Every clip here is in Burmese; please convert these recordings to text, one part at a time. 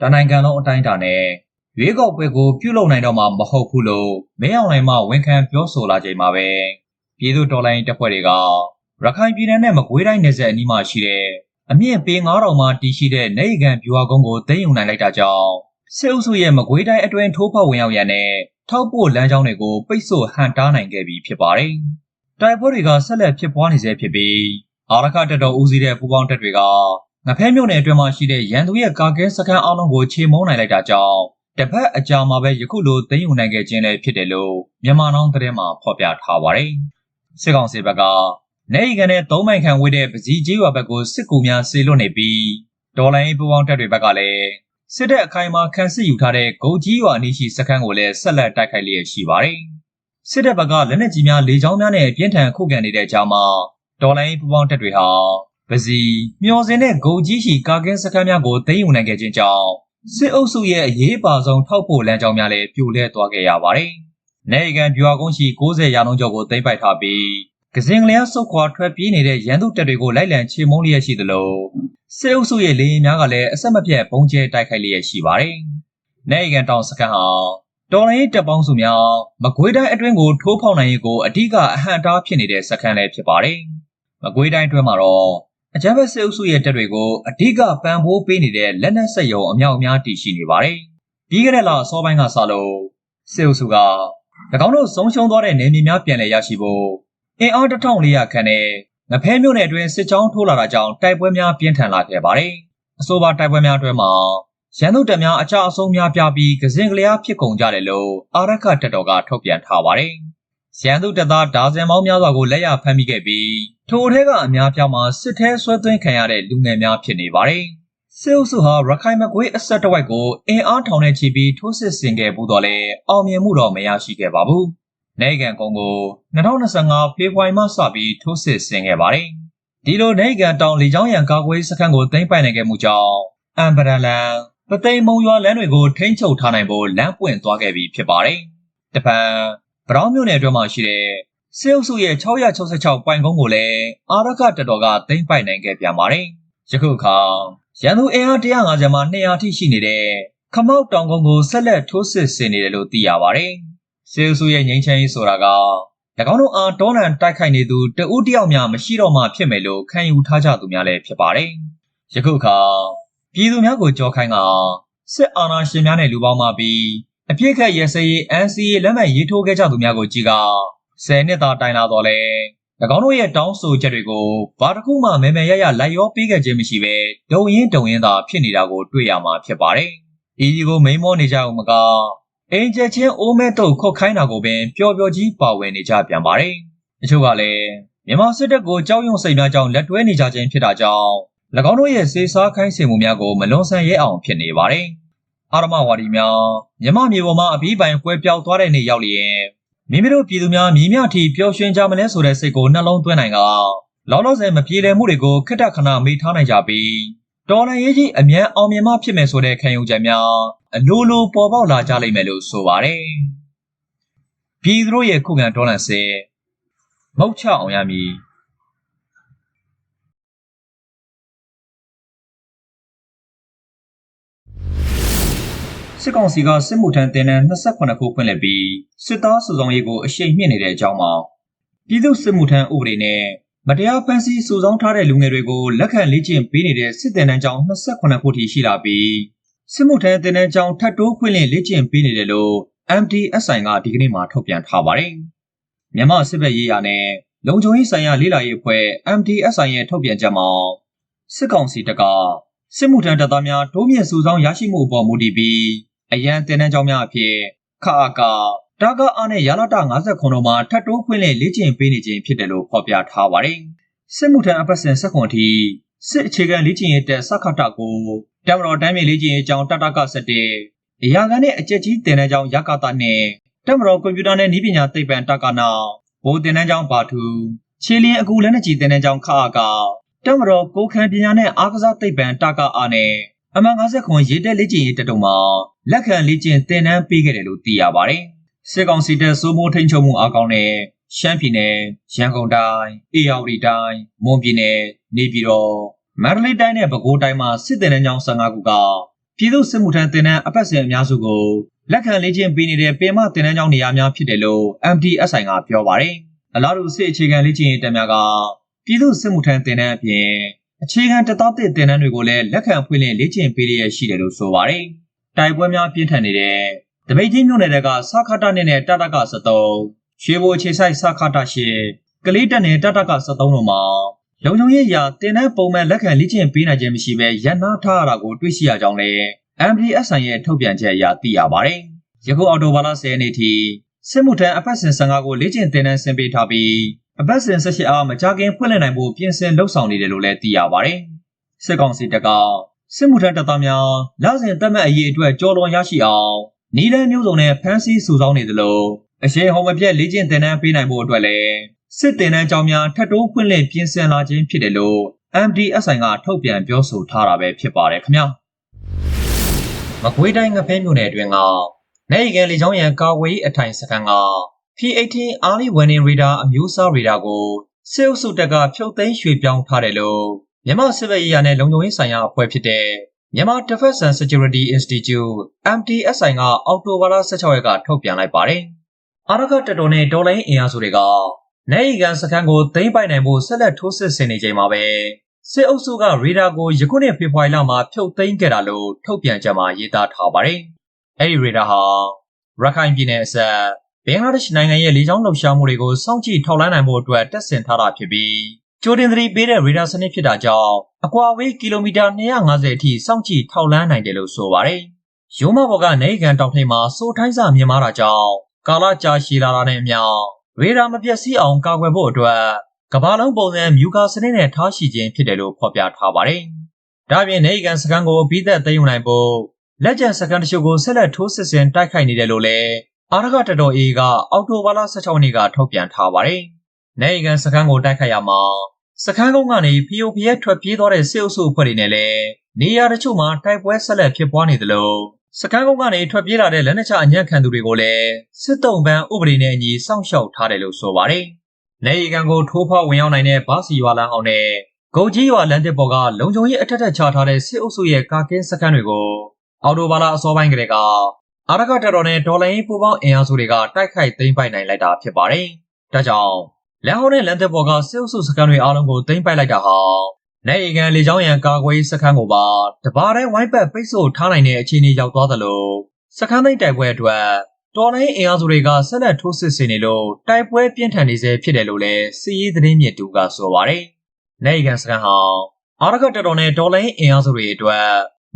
တနိုင်ငံလုံးအတိုင်းအတာနဲ့ရွေးကောက်ပွဲကိုပြုလုပ်နိုင်တော့မှာမဟုတ်ဘူးလို့မင်းအောင်လှိုင်မှဝန်ခံပြောဆိုလာချိန်မှာပဲပြည်သူတော်လှန်ရေးတပ်ဖွဲ့တွေကရခိုင်ပြည်နယ်နဲ့မကွေးတိုင်းနယ်စပ်အနီးမှာရှိတဲ့အမြင့်ပေ9000မှာတည်ရှိတဲ့နေရီကန်ဗျူဟာကုန်းကိုသိမ်းယူနိုင်လိုက်တာကြောင့်စစ်အုပ်စုရဲ့မကွေးတိုင်းအတွင်းထိုးဖောက်ဝင်ရောက်ရန်နဲ့ထောက်ပို့လမ်းကြောင်းတွေကိုပိတ်ဆို့ဟန်တားနိုင်ခဲ့ပြီဖြစ်ပါတယ်။တိုက်ပွဲတွေကဆက်လက်ဖြစ်ပွားနေဆဲဖြစ်ပြီးအာရခတပ်တော်ဦးစီးတဲ့ပူးပေါင်းတပ်တွေက ငဖဲမြို့နယ်အတွင်းမှာရှိတဲ့ရန်သူရဲ့ကာကဲစခန်းအလုံးကိုချေမုန်းနိုင်လိုက်တာကြောင့်တစ်ဖက်အကြာမှာပဲယခုလိုသိမ်းယူနိုင်ခဲ့ခြင်းလည်းဖြစ်တယ်လို့မြန်မာနောင်သတင်းမှာဖော်ပြထားပါတယ်။စစ်ကောင်စီဘက်ကနေရီကန်နဲ့သုံးမိုင်ခန့်ဝေးတဲ့ပစီကြီးရွာဘက်ကိုစစ်ကူများဆေလွတ်နေပြီးဒေါ်လိုင်းပူပေါင်းတပ်တွေဘက်ကလည်းစစ်တပ်အခိုင်အမာခန့်စစ်ယူထားတဲ့ဂုတ်ကြီးရွာအနီးရှိစခန်းကိုလည်းဆက်လက်တိုက်ခိုက်လျက်ရှိပါတယ်။စစ်တပ်ဘက်ကလက်နက်ကြီးများလေကြောင်းများနဲ့ပြင်းထန်ခုခံနေတဲ့ကြားမှာဒေါ်လိုင်းပူပေါင်းတပ်တွေဟာ ပစီမျော်စင်တဲ့ဂုတ်ကြီးရှိကာကင်းစခန်းများကိုသိမ်းယူနိုင်ခဲ့ခြင်းကြောင့်စစ်အုပ်စုရဲ့အရေးပါဆုံးထောက်ပို့လမ်းကြောင်းများလည်းပြိုလဲသွားခဲ့ရပါတယ်။နေကန်ဗျူဟာကုန်းရှိ60ရာနှုန်းကျော်ကိုသိမ်းပိုက်ထားပြီးကစင်ကလျာစုတ်ခွာထွက်ပြေးနေတဲ့ရန်သူတပ်တွေကိုလိုက်လံချေမှုန်းလျက်ရှိသလိုစစ်အုပ်စုရဲ့လေရင်များကလည်းအဆက်မပြတ်ပုံကျဲတိုက်ခိုက်လျက်ရှိပါတယ်။နေကန်တောင်စခန်းဟာတော်လိုင်းတပ်ပေါင်းစုများမကွေးတိုင်းအတွင်းကိုထိုးဖောက်နိုင်ရေးကိုအဓိကအဟန့်တားဖြစ်နေတဲ့စခန်းလည်းဖြစ်ပါတယ်။မကွေးတိုင်းအတွင်းမှာတော့ အကြမ်းဖက်စစ်အုပ်စုရဲ့တပ်တွေကိုအဓိကပံ့ပိုးပေးနေတဲ့လက်နက်ဆက်ယုံအမြောက်အများတည်ရှိနေပါတယ်။ပြီးခဲ့တဲ့လအစောပိုင်းကစလို့စစ်အုပ်စုက၎င်းတို့ဆုံးရှုံးသွားတဲ့နေမြေများပြန်လည်ရရှိဖို့အင်အား1400ခန့်နဲ့ငဖဲမြို့နယ်အတွင်းစစ်ကြောင်းထိုးလာတာကြောင့်တိုက်ပွဲများပြင်းထန်လာခဲ့ပါတယ်။အဆိုပါတိုက်ပွဲများအတွင်းမှာရန်သူတပ်များအကြအဆုံးများပြပြီးကစင်ကလျားဖြစ်ကုန်ကြတယ်လို့အာရခတပ်တော်ကထုတ်ပြန်ထားပါတယ်။ရန်သူတပ်သားဒါဇင်ပေါင်းများစွာကိုလက်ရဖမ်းမိခဲ့ပြီး ထိုထဲကအများပြားမှာစစ်ထဲဆွဲသွင်းခံရတဲ့လူငယ်များဖြစ်နေပါတယ်။စစ်အုပ်စုဟာရခိုင်မကွေးအဆက်တစ်ဝိုက်ကိုအင်အားထောင်နဲ့ချီပြီးထိုးစစ်ဆင်ခဲ့မှုတော့လည်းအောင်မြင်မှုတော့မရရှိခဲ့ပါဘူး။နိုင်ငံကုန်းကို2025ဖေဖော်ဝါရီမှစပြီးထိုးစစ်ဆင်ခဲ့ပါတယ်။ဒီလိုနိုင်ငံတောင်လေကြောင်းရန်ကာကွယ်စခန်းကိုသိမ်းပိုက်နိုင်ခဲ့မှုကြောင့်အမ်ဘရလန်ပသိမ်မုံရွာလမ်းတွေကိုထိန်းချုပ်ထားနိုင်ဖို့လမ်းပွင့်သွားခဲ့ပြီဖြစ်ပါတယ်။တပံဗရောင်းမြို့နယ်အတွင်းမှာရှိတဲ့ စစ်အုပ်စုရဲ့666ပိုင်ကုန်းကိုလည်းအာရခတပ်တော်ကသိမ်းပိုက်နိုင်ခဲ့ပြန်ပါတယ်။ယခုအခါရန်သူအင်အား150မှ200ထိရှိနေတဲ့ခမောက်တောင်ကုန်းကိုဆက်လက်ထိုးစစ်ဆင်နေတယ်လို့သိရပါတယ်။စစ်အုပ်စုရဲ့ငြိမ်းချမ်းရေးဆိုတာက၎င်းတို့အားတောနန်တိုက်ခိုက်နေသူတဦးတယောက်များမရှိတော့မှဖြစ်မယ်လို့ခံယူထားကြသူများလည်းဖြစ်ပါတယ်။ယခုအခါပြည်သူများကိုကြောခိုင်းကစစ်အာဏာရှင်များနဲ့လူပေါင်းမှပြီးအပြစ်ခတ်ရစရေး NCA လက်မှတ်ရေးထိုးခဲ့ကြသူများကိုကြည်က 10နှစ်သာတိုင်လာတော့လဲ၎င်းတို့ရဲ့တောင်းဆိုချက်တွေကိုဘာတစ်ခုမှမဲမဲရရလိုက်ရောပေးခဲ့ခြင်းမရှိဘဲဒုံရင်ဒုံရင်သာဖြစ်နေတာကိုတွေ့ရမှာဖြစ်ပါတယ်။ဤဒီကိုမိန်မောနေကြအောင်မကအင်ဂျက်ချင်းအိုးမဲတုတ်ခုတ်ခိုင်းတာကိုပင်ပျော်ပျော်ကြီးပါဝင်နေကြပြန်ပါတယ်။တချို့ကလည်းမြန်မာစစ်တပ်ကိုကြောက်ရွံ့စိတ်များကြောင့်လက်တွဲနေကြခြင်းဖြစ်တာကြောင့်၎င်းတို့ရဲ့စေစားခိုင်းစေမှုများကိုမလွန်ဆန်ရဲအောင်ဖြစ်နေပါတယ်။အာရမဝါဒီများမြမမြေပေါ်မှာအပြီးပိုင်ကွဲပြောက်သွားတဲ့နေ့ရောက်လျင် မိမိတို့ပြည်သူများမြည်မြထီပျော်ရွှင်ကြမလဲဆိုတဲ့စိတ်ကိုနှလုံးသွင်းနိုင်ကလောလောဆယ်မပြေလည်မှုတွေကိုခက်တခဏမေ့ထားနိုင်ကြပြီးတော်လန်ရေးကြီးအမြန်အောင်မြင်မှဖြစ်မယ်ဆိုတဲ့ခံယူချက်များအလိုလိုပေါ်ပေါက်လာကြလိမ့်မယ်လို့ဆိုပါတယ်။ပြည်သူတို့ရဲ့ခုခံတော်လန်စေမုတ်ချအောင်ရမည် စစ်ကောင်စီကစစ်မှုထမ်းတင်နန်း28ခုဖွင့်လှစ်ပြီးစစ်သားစုဆောင်ရေးကိုအရှိန်မြင့်နေတဲ့အကြောင်းမှာပြည်သူစစ်မှုထမ်းဥပဒေနဲ့မတရားဖန်ဆီးစုဆောင်ထားတဲ့လူငယ်တွေကိုလက်ခံလေ့ကျင့်ပေးနေတဲ့စစ်တင်တန်းကျောင်း28ခုထိရှိလာပြီးစစ်မှုထမ်းတင်တန်းကျောင်းထပ်တိုးဖွင့်လှစ်လေ့ကျင့်ပေးနေတယ်လို့ MDSI ကဒီကနေ့မှထုတ်ပြန်ထားပါတယ်။မြန်မာစစ်ဘက်ရေးရာနဲ့လုံခြုံရေးဆိုင်ရာလေ့လာရေးအဖွဲ့ MDSI ရဲ့ထုတ်ပြန်ချက်မှာစစ်ကောင်စီတပ်ကစစ်မှုထမ်းတပ်သားများတိုးမြင့်စုဆောင်ရရှိမှုအပေါ်မူတည်ပြီး အရန်တင်တန်းကြောင်းများအဖြစ်ခါအကာတာကအားနဲ့ရလာတာ59တို့မှာထပ်တိုးဖွင့်လှစ်လေ့ကျင့်ပေးနေခြင်းဖြစ်တယ်လို့ဖော်ပြထားပါတယ်။စစ်မှုထမ်းအပတ်စဉ်စက်ခွန်ထိစစ်အခြေခံလေ့ကျင့်ရေးတက်စခတ်တာကိုတမတော်တိုင်းမြေလေ့ကျင့်ရေးအကြောင်းတတက7အရာခံနဲ့အကျက်ကြီးတင်တဲ့ကြောင်းရကတာနဲ့တမတော်ကွန်ပျူတာနဲ့နည်းပညာသိပ္ပံတက္ကနာဘိုးတင်တဲ့ကြောင်းဘာထူခြေလင်းအကူလက်နက်ကြီးတင်တဲ့ကြောင်းခါအကာတမတော်ကိုခံပညာနဲ့အားကစားသိပ္ပံတက္ကအားနဲ့ အမှန်50ခွန်ရေးတက်လေ့ကျင့်ရေးတတုံမှာလက်ခံလေ့ကျင့်သင်တန်းပေးခဲ့တယ်လို့သိရပါတယ်။စစ်ကောင်စီတပ်စိုးမိုးထိန်းချုပ်မှုအကောင့်နဲ့ရှမ်းပြည်နယ်၊ရန်ကုန်တိုင်း၊အေရဝတီတိုင်း၊မွန်ပြည်နယ်၊နေပြည်တော်၊မန္တလေးတိုင်းနဲ့ပဲခူးတိုင်းမှာစစ်တပ်နှန်းကြောင်း15ခုကပြည်သူ့စစ်မှုထမ်းတင်နန်းအပတ်စဉ်အများစုကိုလက်ခံလေ့ကျင့်ပေးနေတဲ့ပင်မတင်နန်းကျောင်းနေရာများဖြစ်တယ်လို့ MDSI ကပြောပါတယ်။အလားတူစစ်အခြေခံလေ့ကျင့်ရေးတက်များကပြည်သူ့စစ်မှုထမ်းတင်နန်းအပြင် အခြေခံတပ်သားတင်နန်းတွေကိုလည်းလက်ခံဖွင့်လှစ်လေ့ကျင့်ပေးရရှိတယ်လို့ဆိုပါတယ်။တိုက်ပွဲများပြင်းထန်နေတဲ့တပိတ်ချင်းမြို့နယ်ကစခတာနဲ့နဲ့တတက73ရွှေဘိုအခြေဆိုင်စခတာရှိကလေးတက်နဲ့တတက73တို့မှာလုံခြုံရေးရာတင်တဲ့ပုံမှန်လက်ခံလေ့ကျင့်ပေးနိုင်ခြင်းမရှိဘဲရန်နာထားရတာကိုတွေ့ရှိရကြောင်းလည်း MDSI ရဲ့ထုတ်ပြန်ချက်အရသိရပါတယ်။ယခုအော်တိုဘာလ10ရက်နေ့ထိစစ်မှုထမ်းအပတ်စဉ်15ကိုလေ့ကျင့်တင်တဲ့ဆင်ပေးထားပြီး အပတ်စဉ်18အားမကြခင်ဖွင့်လှစ်နိုင်ဖို့ပြင်ဆင်လှုပ်ဆောင်နေတယ်လို့လည်းသိရပါတယ်။စစ်ကောင်စီတပ်ကစစ်မှုထမ်းတပ်သားများလစဉ်တက်မှတ်အရေးအတွက်ကြော်လွန်ရရှိအောင်နီလန်းမျိုးစုံနဲ့ဖမ်းဆီးစုဆောင်းနေသလိုအရှိန်ဟုန်မပြတ်လေ့ကျင့်တင်တန်းပေးနိုင်ဖို့အတွက်လည်းစစ်တင်တန်းကြောင်းများထပ်တိုးဖွင့်လှစ်ပြင်ဆင်လာခြင်းဖြစ်တယ်လို့ MDSI ကထုတ်ပြန်ပြောဆိုထားတာပဲဖြစ်ပါတယ်ခင်ဗျာမကွေးတိုင်းငဖဲမြို့နယ်အတွင်းကနိုင်ကန်လေချောင်းရန်ကာဝေးအထိုင်စခန်းက P18 Early Warning Radar အမျိုးအစားရေဒါကိုစစ်အုပ်စုတပ်ကဖြုတ်သိမ်းရွှေ့ပြောင်းထားတယ်လို့မြန်မာစစ်ဘက်ရေးရာနဲ့လုံခြုံရေးဆိုင်ရာအဖွဲ့ဖြစ်တဲ့မြန်မာ Defense and Security Institute MTSI ကအောက်တိုဘာလ16ရက်ကထုတ်ပြန်လိုက်ပါတယ်။အာရခတတော်နဲ့ဒေါ်လိုင်းအင်အားစုတွေကနိုင်ကန်စခန်းကိုသိမ်းပိုက်နိုင်ဖို့ဆက်လက်ထိုးစစ်ဆင်နေချိန်မှာပဲစစ်အုပ်စုကရေဒါကိုယခုနှစ်ဖေဖော်ဝါရီလမှာဖြုတ်သိမ်းခဲ့တာလို့ထုတ်ပြန်ချက်မှာရေးသားထားပါတယ်။အဲဒီရေဒါဟာရခိုင်ပြည်နယ်အစပ် ဘင်္ဂလားဒေ့ရှ်နိုင်ငံရဲ့လေကြောင်းလှုပ်ရှားမှုတွေကိုစောင့်ကြည့်ထောက်လှမ်းနိုင်ဖို့အတွက်တက်ဆင်ထားတာဖြစ်ပြီးကျိုးတင်သတိပေးတဲ့ရေဒါစနစ်ဖြစ်တာကြောင့်အကွာအဝေးကီလိုမီတာ250အထိစောင့်ကြည့်ထောက်လှမ်းနိုင်တယ်လို့ဆိုပါတယ်။ရုံးမဘော်ကနေကန်တောင်ထိပ်မှာစိုးထိုင်းစာမြင်မာတာကြောင့်ကာလကြာရှည်လာတာနဲ့အမျှရေဒါမပြတ်စီးအောင်ကာကွယ်ဖို့အတွက်ကမ္ဘာလုံးပုံစံမြူကာစနစ်နဲ့ထားရှိခြင်းဖြစ်တယ်လို့ဖော်ပြထားပါတယ်။ဒါ့အပြင်နေကန်စကန်ကိုအပြီးသက်သိမ်းယူနိုင်ဖို့လက်ကျန်စကန်တချို့ကိုဆက်လက်ထိုးစစ်ဆင်တိုက်ခိုက်နေတယ်လို့လည်း အာရကတတော်အေကအောက်တိုဘာလ16ရက်နေ့ကထုတ်ပြန်ထားပါတယ်။နေကန်စကန်ကိုတိုက်ခိုက်ရမှာစခန်းကုန်းကနေဖီယိုဖီယက်ထွက်ပြေးသွားတဲ့စစ်အုပ်စုအဖွဲ့တွေနဲ့လည်းနေရာတချို့မှာတိုက်ပွဲဆက်လက်ဖြစ်ပွားနေသလိုစကန်းကုန်းကနေထွက်ပြေးလာတဲ့လက်နက်ချအညံ့ခံသူတွေကိုလည်းစစ်တုံးပန်းဥပဒေနဲ့အညီစောင့်ရှောက်ထားတယ်လို့ဆိုပါတယ်။နေရီကန်ကိုထိုးဖောက်ဝင်ရောက်နိုင်တဲ့ဘာစီရွာလန်းအောင်နဲ့ဂုတ်ကြီးရွာလမ်းတစ်ပေါ်ကလုံခြုံရေးအထက်ထက်ချထားတဲ့စစ်အုပ်စုရဲ့ကာကင်းစခန်းတွေကိုအော်တိုဘာလအစောပိုင်းကတည်းက အာရကတတော်နဲ့ဒေါ်လာရင်းပူပေါင်းအင်အားစုတွေကတိုက်ခိုက်သိမ်းပိုက်နိုင်လိုက်တာဖြစ်ပါတယ်။ဒါကြောင့်လမ်းဟောင်းနဲ့လမ်းတစ်ပေါ်ကစစ်အုပ်စုစခန်းတွေအားလုံးကိုသိမ်းပိုက်လိုက်တာဟာနိုင်ရီကန်လေချောင်းရန်ကာကွယ်စခန်းကိုပါတပါးတဲ့ဝိုင်းပတ်ပိတ်ဆို့ထားနိုင်တဲ့အခြေအနေရောက်သွားသလိုစခန်းသိမ်းတိုက်ပွဲအတွက်တော်လိုင်းအင်အားစုတွေကဆက်လက်ထိုးစစ်ဆင်နေလို့တိုက်ပွဲပြင်းထန်နေစေဖြစ်တယ်လို့လည်းစီးရီးသတင်းမြစ်တူကဆိုပါတယ်။နိုင်ရီကန်စခန်းဟာအာရကတတော်နဲ့တော်လိုင်းအင်အားစုတွေအတွက်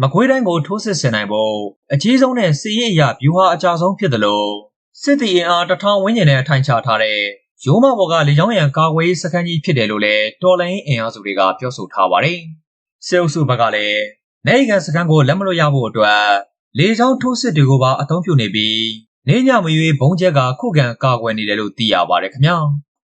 မကွေးတိုင်းကိုထိုးစစ်ဆင်နိုင်ဖို့အကြီးဆုံးနဲ့စီးရီးအရာဗျူဟာအကြဆုံးဖြစ်တယ်လို့စစ်တီအင်အားတထောင်ဝန်းကျင်နဲ့အထိုင်ချထားတဲ့ရိုးမဘော်ကလေကြောင်းရန်ကာကွယ်စခန်းကြီးဖြစ်တယ်လို့လည်းတော်လိုင်းအင်အားစုတွေကပြောဆိုထားပါတယ်။စစ်အုပ်စုဘက်ကလည်းနိုင်ကန်စခန်းကိုလက်မလွတ်ရဖို့အတွက်လေကြောင်းထိုးစစ်တွေကိုပါအသုံးပြုနေပြီးနေညမရွေးဘုံချက်ကခုခံကာကွယ်နေတယ်လို့သိရပါတယ်ခင်ဗျာ။